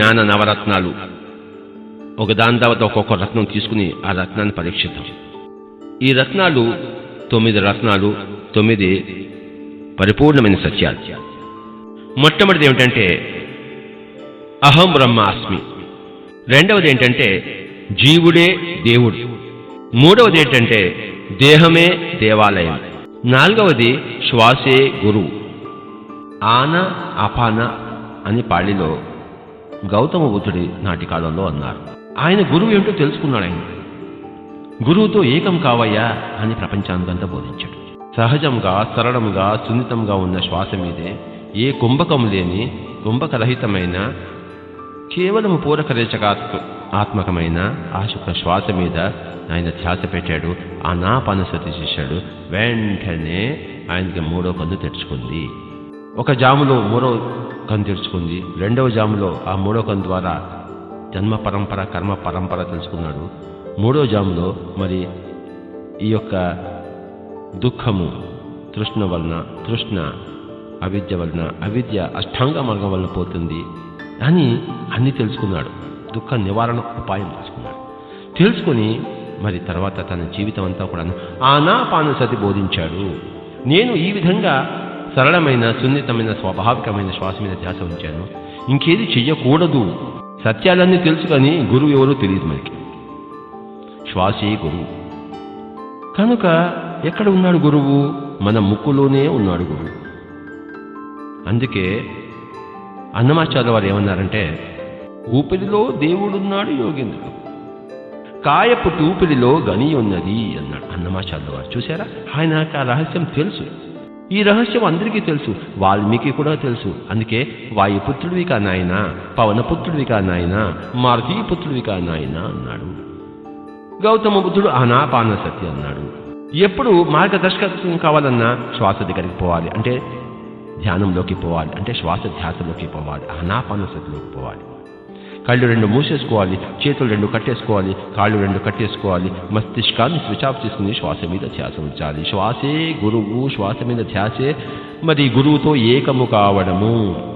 జ్ఞాన నవరత్నాలు. ఒక దాని తర్వాత ఒక్కొక్క రత్నం తీసుకుని ఆ రత్నాన్ని పరీక్షిద్దాం. ఈ రత్నాలు తొమ్మిది రత్నాలు తొమ్మిది పరిపూర్ణమైన సత్యాలు. మొట్టమొదటిది ఏమిటంటే అహం బ్రహ్మాస్మి రెండవది ఏంటంటే జీవుడే దేవుడు. మూడవది ఏంటంటే దేహమే దేవాలయం. నాలుగవది శ్వాసే గురువు. ఆన అపాన అని పాళిలో గౌతమ బుద్ధుడి నాటి కాలంలో అన్నారు. ఆయన గురువు ఏమిటో తెలుసుకున్నాడు ఆయన. గురువుతో ఏకం కావయ్యా అని ప్రపంచానికంతా బోధించాడు. సహజంగా సరళంగా సున్నితంగా ఉన్న శ్వాస మీదే ఏ కుంభకం లేని కుంభకరహితమైన కేవలం పూరకరేచకాత్మ ఆత్మకమైన ఆ శుక్ర శ్వాస మీద ఆయన ధ్యాస పెట్టాడు అనాపానసతి చేశాడు వెంటనే ఆయనకి మూడో కన్ను తెరుచుకుంది. ఒక జాములో మూడో కన్ను తెరుచుకుంది రెండవ జాములో ఆ మూడో కన్ను ద్వారా జన్మ పరంపర కర్మ పరంపర తెలుసుకున్నాడు. మూడో జాములో మరి ఈ యొక్క దుఃఖము తృష్ణ వలన తృష్ణ అవిద్య వలన అవిద్య అష్టాంగ మార్గం వలన పోతుంది అని అన్ని తెలుసుకున్నాడు. దుఃఖ నివారణ ఉపాయం తెలుసుకున్నాడు. తెలుసుకొని మరి తర్వాత తన జీవితం అంతా కూడా ఆనాపాన సతి బోధించాడు. నేను ఈ విధంగా సరళమైన సున్నితమైన స్వాభావికమైన శ్వాస మీద ధ్యాస ఉంచాను. ఇంకేది చెయ్యకూడదు. సత్యాలన్నీ తెలుసు కానీ గురువు ఎవరో తెలియదు మనకి. శ్వాసే గురువు. కనుక ఎక్కడ ఉన్నాడు గురువు? మన ముక్కులోనే ఉన్నాడు గురువు. అందుకే అన్నమాచార్య వారు ఏమన్నారంటే ఊపిరిలో దేవుడున్నాడు యోగేంద్రుడు. కాయపు తూపిరిలో గని ఉన్నది అన్నాడు అన్నమాచార్య వారు. చూసారా ఆయన ఆ రహస్యం తెలుసు. ఈ రహస్యం అందరికీ తెలుసు వాల్మీకి కూడా తెలుసు. అందుకే వాయుపుత్రుడివి కా నాయన పవనపుత్రుడివి కా నాయన మారుతీపుత్రుడివి కా నాయన అన్నాడు. గౌతమ బుద్ధుడు అనాపాన సతి అన్నాడు. ఎప్పుడు మార్గదర్శకత్వం కావాలన్నా శ్వాస దగ్గరికి పోవాలి. అంటే ధ్యానంలోకి పోవాలి. అంటే శ్వాస ధ్యాసలోకి పోవాలి. అనాపాన సతిలోకి పోవాలి. కళ్ళు రెండు మూసేసుకోవాలి చేతులు రెండు కట్టేసుకోవాలి కాళ్ళు రెండు కట్టేసుకోవాలి మస్తిష్కాన్ని స్విచ్ ఆఫ్ చేసుకుని శ్వాస మీద ధ్యాస ఉంచాలి. శ్వాసే గురువు శ్వాస మీద ధ్యాసే. మరి గురువుతో ఏకము కావడము.